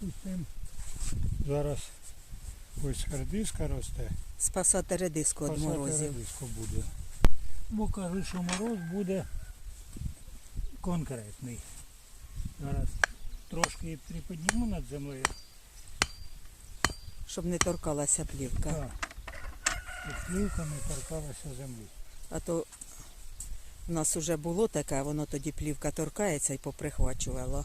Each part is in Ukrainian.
допустим, зараз ось редиска росте, Спасати редиску від морозів. редиску буде. Бо кажуть, що мороз буде конкретний. Зараз трошки приподніму над землею. Щоб не торкалася плівка. Так. І плівка не торкалася землі. А то в нас уже було таке, воно тоді плівка торкається і поприхвачувало.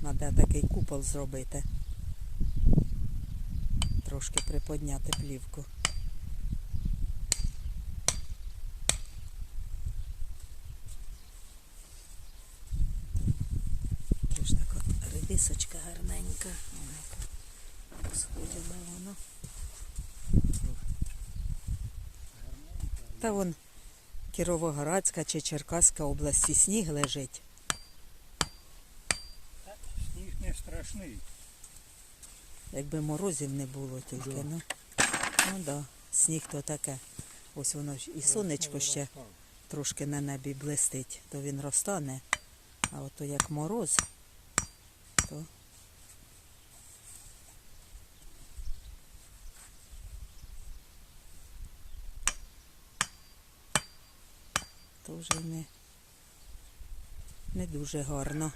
Треба такий купол зробити. Трошки приподняти плівку. Це така редисочка гарненька. Сходила воно. Та вон Кіровоградська чи Черкаська області сніг лежить. Сніг не страшний. Якби морозів не було тільки, Да. ну. Ну да, сніг то таке. Ось воно ж і сонечко ще трошки на небі блистить, то він розтане. А ото як мороз, то то вже не, не дуже гарно.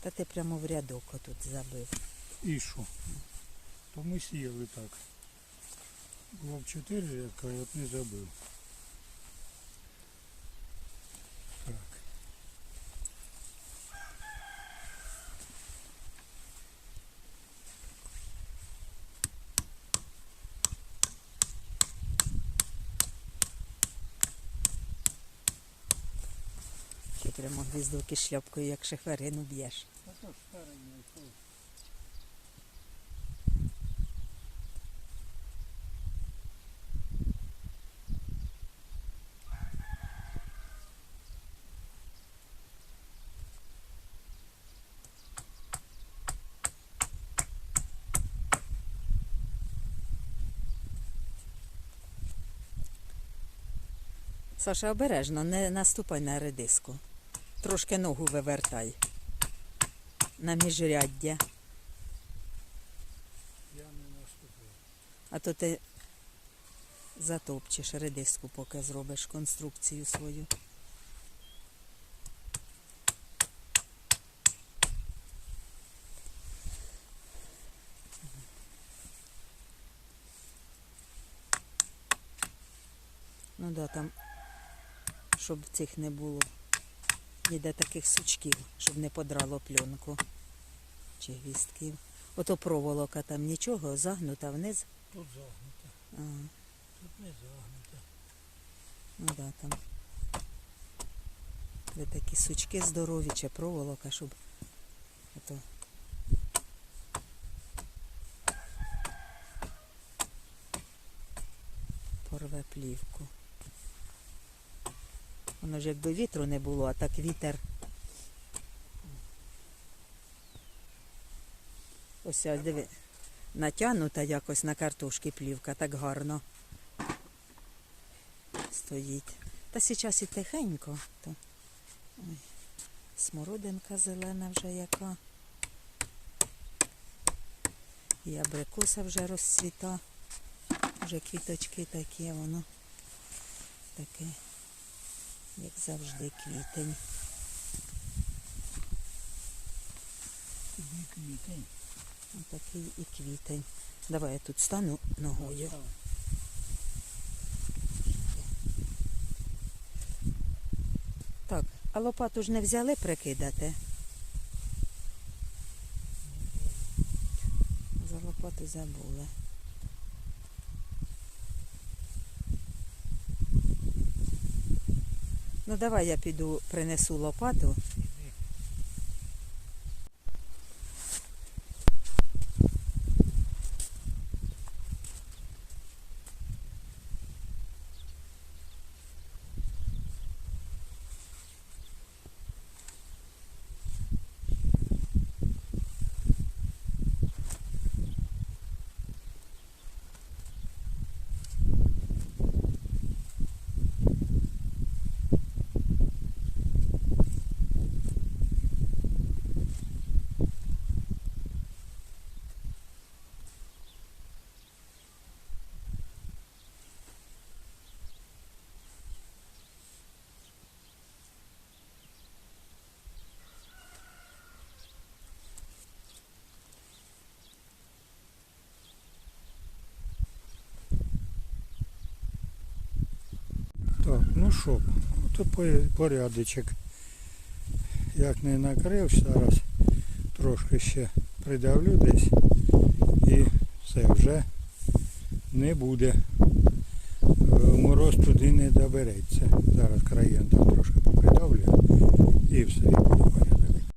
Та ти прямо в рядок отут забив. І що? То ми сіяли так. Було б чотири рядка, я б не забив. Так. Ти прямо гвіздок і шляпкою, як шиферину б'єш. Саша, обережно, не наступай на редиску. Трошки ногу вивертай. На міжряддя. Я не наступив. А то ти затопчеш редиску, поки зробиш конструкцію свою. Ну да, там, щоб цих не було. Ніде таких сучків, щоб не подрало пленку чи гвістків. Ото проволока там нічого, загнута вниз. Тут загнуто, А, тут не загнуто. ну да, там. Де такі сучки здорові чи проволока, щоб ото. Порве плівку. Воно ж якби вітру не було, а так вітер. Ось ось диви. Натягнута якось на картошки плівка, так гарно стоїть. Та зараз і тихенько. То. Ой, смородинка зелена вже яка. І абрикоса вже розцвіта. Вже квіточки такі, воно таке, як завжди, квітень. Тобі квітень. Отакий і квітень. Давай я тут стану ногою. Так, а лопату ж не взяли прикидати? За лопату забули. Ну давай я піду принесу лопату. Ну що, то порядочок. Як не накрив, зараз трошки ще придавлю десь і все вже не буде. Е, Мороз туди не добереться. Зараз краєм там трошки попридавлю і все.